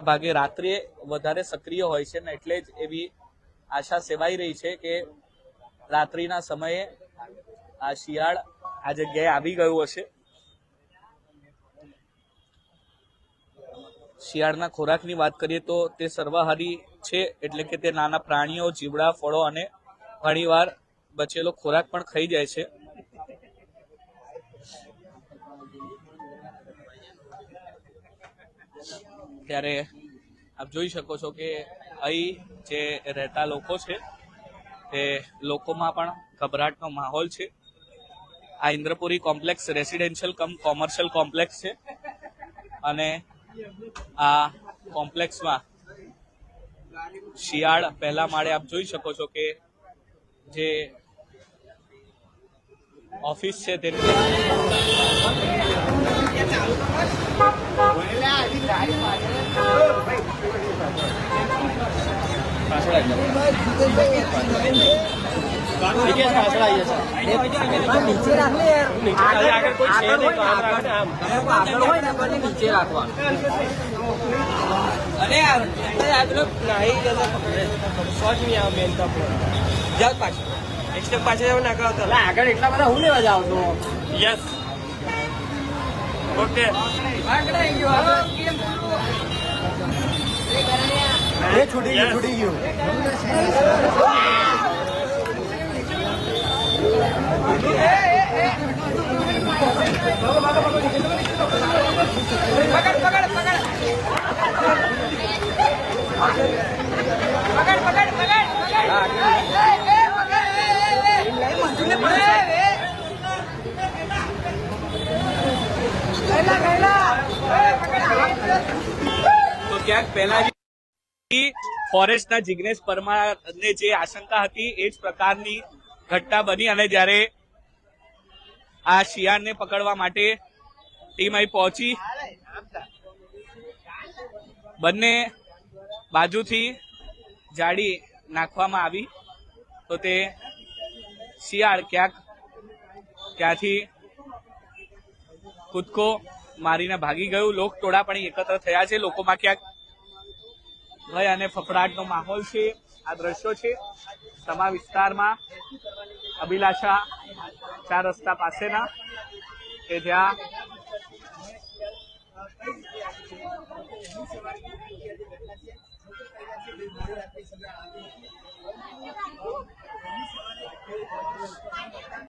ભાગે રાત્રે વધારે સક્રિય હોય છે ને એટલે જ એવી આશા સેવાઈ રહી છે કે રાત્રિના સમયે આ શિયાળ આ જગ્યાએ આવી ગયું હશે. શિયાળના ખોરાકની વાત કરીએ તો તે સર્વાહારી છે એટલે કે તે નાના પ્રાણીઓ, જીવડા, ફળો અને ઘણીવાર બચેલો ખોરાક પણ ખાઈ જાય છે. ત્યારે આપ જોઈ શકો છો કે અહીં જે રહેતા લોકો છે, તે લોકોમાં પણ ગભરાટનો માહોલ છે. આ Indrapuri complex residential cum commercial complex છે અને આ કોમ્પ્લેક્સમાં શિયાળ પહેલા માળે આપ જોઈ શકો છો કે જે ઓફિસ છે તે નીચે રાખવાનું અરે નાહી શોર્ટ નહીં આવે મેન તો એક સ્ટેપ પાછળ એવું ના કરો આગળ એટલા બધા હું લેવા જાવ છો? યસ ઓકે આગળ આવી ગયો ये छुटी गई छुटी गई पकड़ पकड़ ક્યાંક પહેલા ફોરેસ્ટના જિગ્નેશ પરમારને જે આશંકા હતી, એ જ પ્રકારની ઘટના બની અને જ્યારે આ શિયાળને પકડવા માટે ટીમ અહીં પહોંચી, બંને બાજુથી જાળી નાખવામાં આવી. તો તે શિયાળ ક્યાંક ત્યાંથી કૂદકો મારીને ભાગી ગયું. લોક ટોળા પણ એકત્ર થયા છે. લોકોમાં ક્યાંક ભય અને ફફડાટનો માહોલ છે. આ દ્રશ્યો છે સમા વિસ્તારમાં અભિલાષા ચાર રસ્તા પાસેના કે જ્યાં